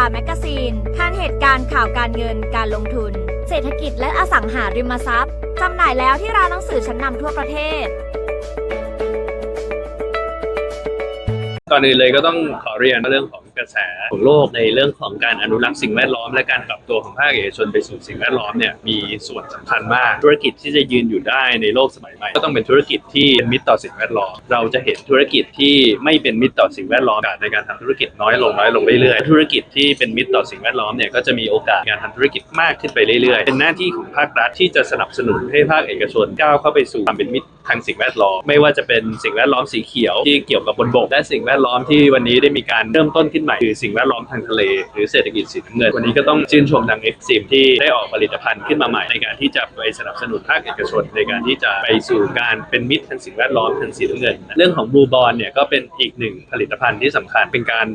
าแมกกาซีนทานเหตุการณ์ข่าวการเงินการลงทุน เศรษฐกิจและอสังหาริมทรัพย์จำหน่ายแล้วที่ร้านหนังสือชั้นนำทั่วประเทศ ก่อนอื่นเลยก็ต้องขอเรียนเรื่องของ กระแสของโลกในเรื่องของการอนุรักษ์สิ่งแวดล้อมและการปรับตัวของภาคเอกชนไปสู่สิ่งแวดล้อมเนี่ยมีส่วนสำคัญมาก ธุรกิจที่จะยืนอยู่ได้ในโลกสมัยใหม่ ก็ต้องเป็นธุรกิจที่เป็นมิตรต่อสิ่งแวดล้อม เราจะเห็นธุรกิจที่ไม่เป็นมิตรต่อสิ่งแวดล้อมในการทำธุรกิจน้อยลงน้อยลงเรื่อยๆ ธุรกิจที่เป็นมิตรต่อสิ่งแวดล้อมเนี่ยก็จะมีโอกาสในการทำธุรกิจมากขึ้นไปเรื่อยๆ เป็นหน้าที่ของภาครัฐที่จะสนับสนุนให้ภาคเอกชนก้าวเข้าไปสู่ความเป็นมิตรทางสิ่งแวดล้อม ไม่ว่าจะเป็นสิ่งแวดล้อมสีเขียวที่เกี่ยวกับบนบก และสิ่งแวดล้อมที่วันนี้ได้มีการเริ่มต้นขึ้นใหม่คือสิ่งแวดล้อมทางทะเล หรือเศรษฐกิจสีน้ำเงิน วันนี้ก็ต้องชื่นชมทางเอ็กซิมที่ได้ออกผลิตภัณฑ์ขึ้นมาใหม่ในการที่จะไปสนับสนุนภาคเอกชน ในการที่จะไปสู่การเป็นมิตรทางสิ่งแวดล้อมทางสีน้ำเงิน เรื่องของบลูบอลเนี่ยก็เป็นอีกหนึ่งผลิตภัณฑ์ที่สำคัญเป็นการ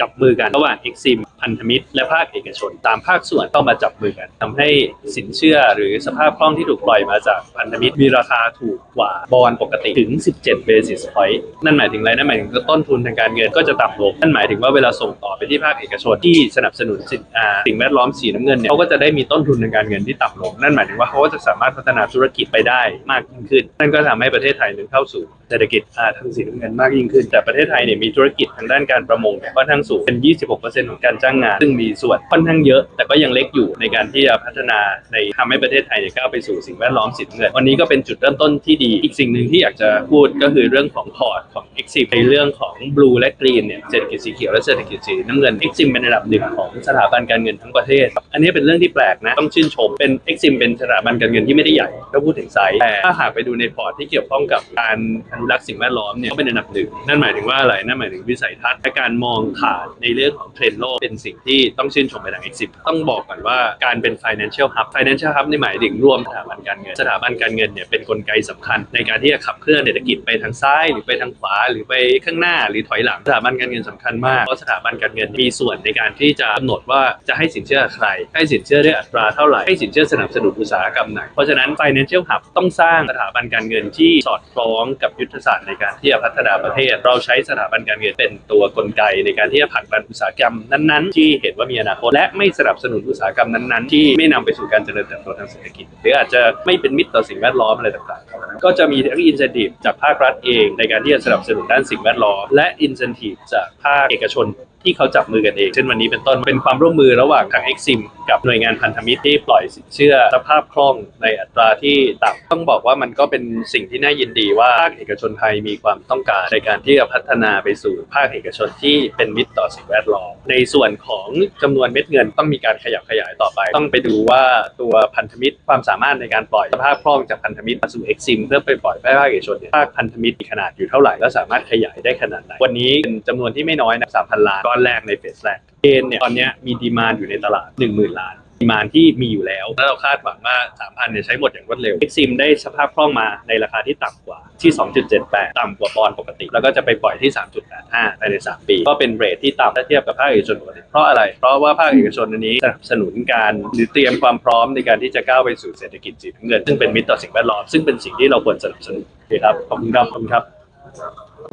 จับมือกันระหว่างเอกซิมพันธมิตร และภาคเอกชน ตามภาคส่วนเข้ามาจับมือกันทำให้สินเชื่อหรือสภาพคล่องที่ถูกปล่อยมาจากพันธมิตร มีราคาถูกกว่าบอลปกติถึง 17 basis point นั่นหมายถึงอะไรนั่นหมายถึงต้นทุนทางการเงินก็จะต่ำลงนั่นหมายถึงว่าเวลาส่งต่อไปที่ภาคเอกชนที่สนับสนุนสิ่งอ่าสิ่งแวดล้อมสีน้ำเงินเนี่ยเขาก็จะได้มีต้นทุนทางการเงินที่ต่ำลง นั่นหมายถึงว่าเขาก็จะสามารถพัฒนาธุรกิจไปได้มากยิ่งขึ้น นั่นก็ทำให้ประเทศไทยนั้นเข้าสู่เศรษฐกิจอ่าทางสีน้ำเงินมากยิ่งขึ้น แต่ประเทศไทยเนี่ยมีธุรกิจทางด้านการประมงเนี่ยค่อนข้างสูงเป็น 26%ของการจ้างงาน ซึ่งมีส่วนค่อนข้างเยอะ แต่ก็ยังเล็กอยู่ในการที่จะพัฒนาในทำให้ประเทศไทยเนี่ยก้าวไปสู่สิ่งแวดล้อมสีน้ำเงินวันนี้ก็เป็นจุดเริ่มต้นที่ดีอีกสิ่งหนึ่งที่อยากจะพูดก็คือเรื่องของพอร์ตของ Exim ในเรื่องของ Blue และ Green เนี่ยเศรษฐกิจสีเขียวและเศรษฐกิจสีน้ำเงิน Exim เป็นอันดับหนึ่งของสถาบันการเงินทั้งประเทศ อันนี้เป็นเรื่องที่แปลกนะต้องชื่นชมเป็น Exim เป็นสถาบันการเงินที่ไม่ได้ใหญ่ถ้าพูดถึงไซส์แต่ถ้าหากไปดูในพอร์ตที่เกี่ยวข้องกับการอนุรักษ์สิ่งแวดล้อมเนี่ยก็เป็นอันดับหนึ่งนั่นหมายถึงว่าอะไรนั่นหมายถึงวิสัยทัศน์และการมองขาในเรื่องของเทรนด์โลกเป็นสิ่งที่ต้องชื่นชมไปทาง Exim ต้องบอกก่อนว่าการเป็น financial hub financial hub นี่หมายถึงรวมสถาบันการเงิน สถาบันการเงินเนี่ยเป็นกลไกสำคัญในการที่จะขับเคลื่อนเศรษฐกิจไปทางซ้ายหรือไปทางขวาหรือไปข้างหน้าหรือถอยหลังสถาบันการเงินสำคัญมากเพราะสถาบันการเงินมีส่วนในการที่จะกำหนดว่าจะให้สินเชื่อใคร ให้สินเชื่อด้วยอัตราเท่าไหร่ให้สินเชื่อสนับสนุนอุตสาหกรรมไหนเพราะฉะนั้น financial hub ต้องสร้างสถาบันการเงินที่สอดคล้องกับยุทธศาสตร์ในการที่จะพัฒนาประเทศ เราใช้สถาบันการเงินเป็นตัวกลไกในการที่จะผลักดันอุตสาหกรรมนั้นๆ ที่เห็นว่ามีอนาคตและไม่สนับสนุนอุตสาหกรรมนั้นๆ ที่ไม่นำไปสู่การเจริญเติบโตทางเศรษฐกิจ หรืออาจจะไม่เป็นมิตรต่อสิ่งแวดล้อมอะไรต่างๆ ก็จะมีทั้งอินสันทีฟจากภาครัฐเอง ในการที่จะสนับสนุนด้านสิ่งแวดล้อมและอินสันทีฟจากภาคเอกชน ที่เขาจับมือกันเอง เช่นวันนี้เป็นต้นเป็นความร่วมมือระหว่างทาง Exim กับหน่วยงานพันธมิตรที่ปล่อยสินเชื่อสภาพคล่องในอัตราที่ต่ำต้องบอกว่ามันก็เป็นสิ่งที่น่ายินดีว่าภาคเอกชนไทยมีความต้องการในการที่จะพัฒนาไปสู่ภาคเอกชนที่เป็นมิตรต่อสิ่งแวดล้อมในส่วนของจำนวนเม็ดเงินต้องมีการขยับขยายต่อไป ต้องไปดูว่าตัวพันธมิตรความสามารถในการปล่อยสภาพคล่องจากพันธมิตรมาสู่ Exim เพื่อไปปล่อยภาคเอกชนเนี่ยภาคพันธมิตรมีขนาดอยู่เท่าไหร่และสามารถขยายได้ขนาดไหนวันนี้เป็นจำนวนที่ไม่น้อยนะ3,000ล้านก้อนแรกในเฟสแรกเกณฑ์เนี่ยตอนนี้มีดีมานอยู่ในตลาด 10,000 ล้านดีมานที่มีอยู่แล้ว แล้วเราคาดหวังว่า 3,000เนี่ยใช้หมดอย่างรวดเร็ว Exim ได้สภาพคล่องมาในราคาที่ต่ำกว่าที่ 2.78 ต่ำกว่าบอลปกติ แล้วก็จะไปปล่อยที่ 3.85ภายใน 3 ปี ก็เป็นเรทที่ต่ำถ้าเทียบกับภาคเอกชนปกติ เพราะอะไร เพราะว่าภาคเอกชนอันนี้สนับสนุนการหรือเตรียมความพร้อมในการที่จะก้าวไปสู่เศรษฐกิจสีน้ำเงิน ซึ่งเป็นมิตรต่อสิ่งแวดล้อมซึ่งเป็นสิ่งที่เราควรสนับสนุนโอเคครับขอบคุณครับขอบคุณครับ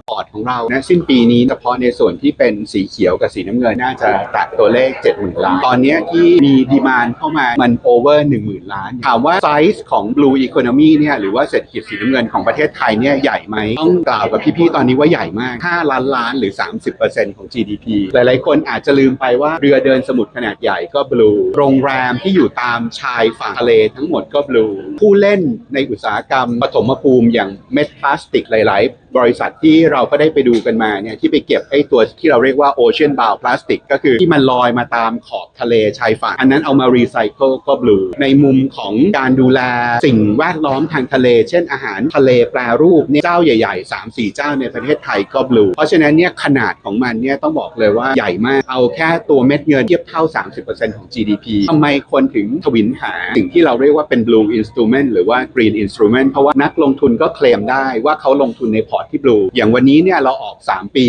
พอร์ตของเรานะสิ้นปีนี้เฉพาะในส่วนที่เป็นสีเขียวกับสีน้ำเงินน่าจะแตะตัวเลข 70,000 ล้าน ตอนนี้ที่มีดีมานเข้ามามันโอเวอร์ 10,000 ล้าน ถามว่าไซส์ของ Blue Economy เนี่ยหรือว่าเศรษฐกิจสีน้ำเงินของประเทศไทยเนี่ยใหญ่ไหมต้องกล่าวกับพี่ ๆ ตอนนี้ว่าใหญ่มาก 5 ล้านล้านหรือ 30%ของ GDP หลายๆ คนอาจจะลืมไปว่าเรือเดินสมุทรขนาดใหญ่ก็ Blue โรงแรมที่อยู่ตามชายฝั่งทะเลทั้งหมดก็ Blue ผู้เล่นในอุตสาหกรรมปฐมภูมิอย่างเม็ดพลาสติกหลาย ๆ บริษัทที่ที่เราก็ได้ไปดูกันมาเนี่ยที่ไปเก็บไอ้ตัวที่เราเรียกว่า ocean bound plastic ก็คือที่มันลอยมาตามขอบทะเลชายฝั่ง อันนั้นเอามารีไซเคิลก็ blue ในมุมของการดูแลสิ่งแวดล้อมทางทะเล เช่นอาหารทะเลแปรรูปเนี่ยเจ้าใหญ่ๆ 3-4 เจ้าในประเทศไทยก็ blue เพราะฉะนั้นเนี่ยขนาดของมันเนี่ยต้องบอกเลยว่าใหญ่มากเอาแค่ตัวเม็ดเงินเทียบเท่า 30%ของ GDP ทำไมคนถึงทวินหาสิ่งที่เราเรียกว่าเป็น blue instrument หรือว่า green instrument เพราะว่านักลงทุนก็เคลมได้ว่าเขาลงทุนในพอร์ตที่ blue อย่างอย่างวันนี้เนี่ยเราออก 3 ปี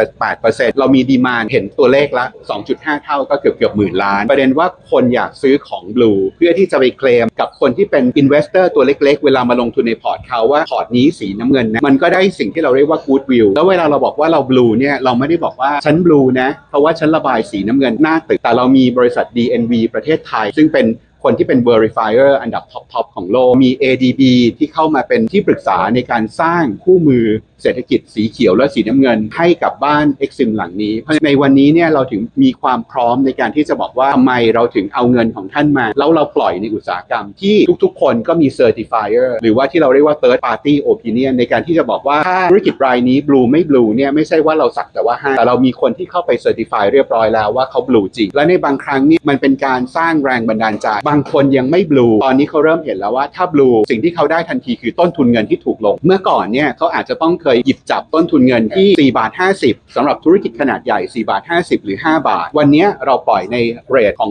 2.78%เรามีดีมานเห็นตัวเลขละ 2.5 เท่าก็เกือบเกือบหมื่นล้าน ประเด็นว่าคนอยากซื้อของ Blue เพื่อที่จะไปเคลมกับคนที่เป็นอินเวสเตอร์ตัวเล็กๆ เวลามาลงทุนในพอร์ตเขาว่าพอร์ตนี้สีน้ำเงินนะมันก็ได้สิ่งที่เราเรียกว่า good view แล้วเวลาเราบอกว่าเรา Blue เนี่ยเราไม่ได้บอกว่าฉัน Blue นะเพราะว่าฉันระบายสีน้ำเงินหน้าตึกแต่เรามีบริษัท DNV ประเทศไทย ซึ่งเป็น คนที่เป็น verifier อันดับท็อปทอปของโลก มี ADB ที่เข้ามาเป็นที่ปรึกษาในการสร้างคู่มือเศรษฐกิจสีเขียวและสีน้ำเงินให้กับบ้าน Exim หลังนี้ เพราะในวันนี้เนี่ยเราถึงมีความพร้อมในการที่จะบอกว่าทำไมเราถึงเอาเงินของท่านมา แล้วเราปล่อยในอุตสาหกรรมที่ทุกๆ คนก็มี certifier หรือว่าที่เราเรียกว่า third party opinion ในการที่จะบอกว่าถ้าธุรกิจรายนี้ blue ไม่ blue เนี่ยไม่ใช่ว่าเราสักแต่ว่าห้าแต่เรามีคนที่เข้าไป certify เรียบร้อยแล้วว่าเขา blue จริง และในบางครั้งนี่มันเป็นการสร้างแรงบันดาลใจางคนยังไม่ blue ตอนนี้เขาเริ่มเห็นแล้วว่าถ้า blue สิ่งที่เขาได้ทันทีคือต้นทุนเงินที่ถูกลง เมื่อก่อนเนี่ยเขาอาจจะต้องเคยหยิบจับต้นทุนเงินที่ 4 บาท 50สำหรับธุรกิจขนาดใหญ่ 4 บาท 50 หรือ 5 บาท วันนี้เราปล่อยในเรทของ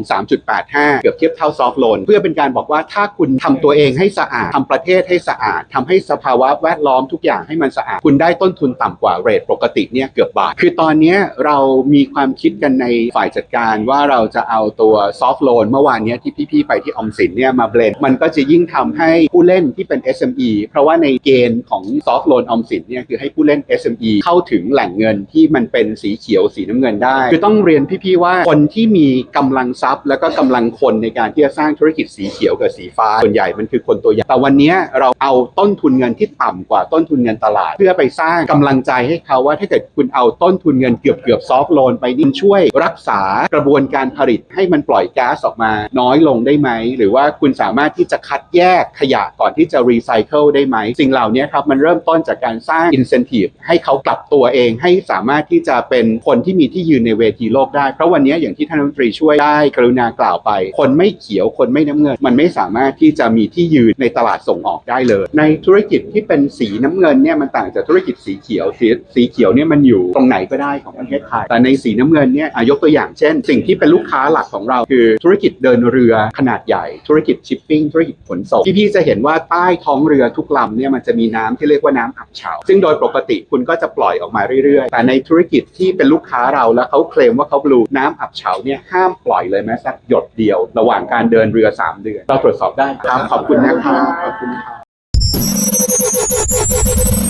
3.85 เกือบเทียบเท่าซอฟท์โลนเพื่อเป็นการบอกว่าถ้าคุณทำตัวเองให้สะอาดทำประเทศให้สะอาดทำให้สภาวะแวดล้อมทุกอย่างให้มันสะอาด คุณได้ต้นทุนต่ำกว่าเรทปกติเนี่ยเกือบบาท คือตอนนี้เรามีความคิดกันในฝ่ายจัดการว่าเราจะเอาตัวซอฟท์โลนเมื่อวานเนี้ยที่พี่ๆไปที่ออมสินเนี่ยมาเบลนมันก็จะยิ่งทำให้ผู้เล่นที่เป็น SME เพราะว่าในเกณฑ์ของซอฟท์โลนออมสินเนี่ยคือให้ผู้เล่น SME เข้าถึงแหล่งเงินที่มันเป็นสีเขียวสีน้ำเงินได้ คือต้องเรียนพี่ๆว่าคนที่มีกำลังทรัพย์ แล้วก็กำลังคนในการที่จะสร้างธุรกิจสีเขียวกับสีฟ้าส่วนใหญ่มันคือคนตัวใหญ่แต่วันนี้เราเอาต้นทุนเงินที่ต่ำกว่าต้นทุนเงินตลาด เพื่อไปสร้างกำลังใจให้เขาว่าถ้าเกิดคุณเอาต้นทุนเงินเกือบเกือบซอฟท์โลนไปนี่ช่วยรักษากระบวนการผลิตให้มันปล่อยก๊าซออกมาน้อยลงได้ไหม หรือว่าคุณสามารถที่จะคัดแยกขยะก่อนที่จะรีไซเคิลได้ไหม สิ่งเหล่านี้ครับมันเริ่มต้นจากการสร้าง incentive ให้เขากลับตัวเองให้สามารถที่จะเป็นคนที่มีที่ยืนในเวทีโลกได้ เพราะวันนี้อย่างที่ท่านรัฐมนตรีช่วยได้กรุณากล่าวไป คนไม่เขียวคนไม่น้ำเงิน มันไม่สามารถที่จะมีที่ยืนในตลาดส่งออกได้เลย ในธุรกิจที่เป็นสีน้ำเงินเนี่ยมันต่างจากธุรกิจสีเขียวสีสีเขียวเนี่ยมันอยู่ตรงไหนก็ได้ของประเทศไทยแต่ในสีน้ำเงินเนี่ยยกตัวอย่างเช่น สิ่งที่เป็นลูกค้าหลักของเราคือธุรกิจเดินเรือขนาดใหญ่ ธุรกิจชิปปิ้งธุรกิจขนส่งพี่ๆจะเห็นว่าใต้ท้องเรือทุกลำเนี่ยมันจะมีน้ำที่เรียกว่าน้ำอับเฉาซึ่งโดยปกติคุณก็จะปล่อยออกมาเรื่อยๆ แต่ในธุรกิจที่เป็นลูกค้าเราแล้วเขาเคลมว่าเขาบลูน้ำอับเฉาเนี่ยห้ามปล่อยเลยแม้สักหยดเดียว ระหว่างการเดินเรือ 3 เดือนเราตรวจสอบได้ครับขอบคุณนะครับขอบคุณครับ